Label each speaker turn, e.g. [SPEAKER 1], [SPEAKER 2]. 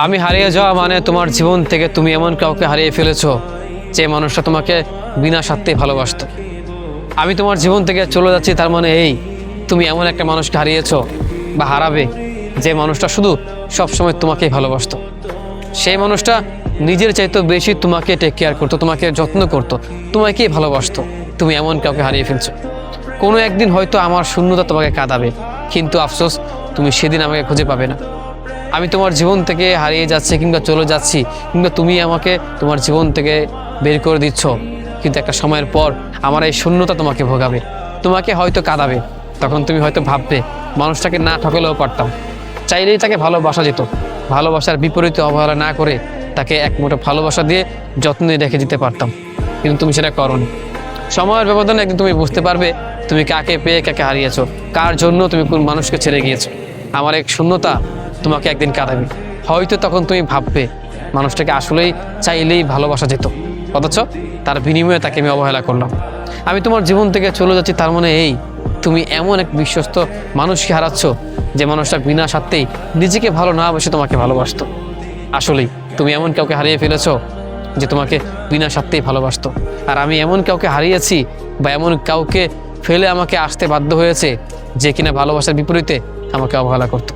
[SPEAKER 1] আমি হারিয়ে যাওয়া মানে তোমার জীবন থেকে তুমি এমন কাউকে হারিয়ে ফেলেছো যে মানুষটা তোমাকে বিনা স্বার্থেই ভালোবাসতো। আমি তোমার জীবন থেকে চলে যাচ্ছি তার মানে এই, তুমি এমন একটা মানুষকে হারিয়েছো বা হারাবে যে মানুষটা শুধু সবসময় তোমাকেই ভালোবাসতো। সেই মানুষটা নিজের চাইতেও বেশি তোমাকে টেক কেয়ার করতো, তোমাকে যত্ন করতো, তোমাকেই ভালোবাসতো। তুমি এমন কাউকে হারিয়ে ফেলছো। কোনো একদিন হয়তো আমার শূন্যতা তোমাকে কাঁদাবে, কিন্তু আফসোস, তুমি সেদিন আমাকে খুঁজে পাবে না। আমি তোমার জীবন থেকে হারিয়ে যাচ্ছি কিংবা চলে যাচ্ছি, কিংবা তুমি আমাকে তোমার জীবন থেকে বের করে দিচ্ছ। কিন্তু একটা সময়ের পর আমার এই শূন্যতা তোমাকে ভোগাবে। তোমাকে হয়তো কাঁদাবে। তখন তুমি হয়তো ভাববে, মানুষটাকে না ঠকালেও পারতাম। চাইলেই তাকে ভালোবাসা যেত ভালোবাসার বিপরীতে অবহেলা না করে তাকে এক ভালোবাসা দিয়ে যত্নে রেখে দিতে পারতাম। কিন্তু তুমি সেটা করনি। সময়ের ব্যবধানে একদিন তুমি বুঝতে পারবে তুমি কাকে পেয়ে কাকে হারিয়েছো। কার জন্য তুমি কোন মানুষকে ছেড়ে গিয়েছো। আমার এক শূন্যতা তোমাকে একদিন কাঁদাবে। হয়তো তখন তুমি ভাববে, মানুষটাকে আসলেই চাইলেই ভালোবাসা যেত। অথচ তার বিনিময়ে তাকে আমি অবহেলা করলাম। আমি তোমার জীবন থেকে চলে যাচ্ছি তার মানে এই, তুমি এমন এক বিশ্বস্ত মানুষকে হারাচ্ছ যে মানুষটা বিনা স্বার্থেই নিজেকে ভালো না বসে তোমাকে ভালোবাসতো। আসলেই, তুমি এমন কাউকে হারিয়ে ফেলেছো যে তোমাকে বিনা স্বার্থেই ভালোবাসতো। আর আমি এমন কাউকে হারিয়েছি বা এমন কাউকে ফেলে আমাকে আসতে বাধ্য হয়েছে যে কিনা ভালোবাসার বিপরীতে আমাকে অবহেলা করতো।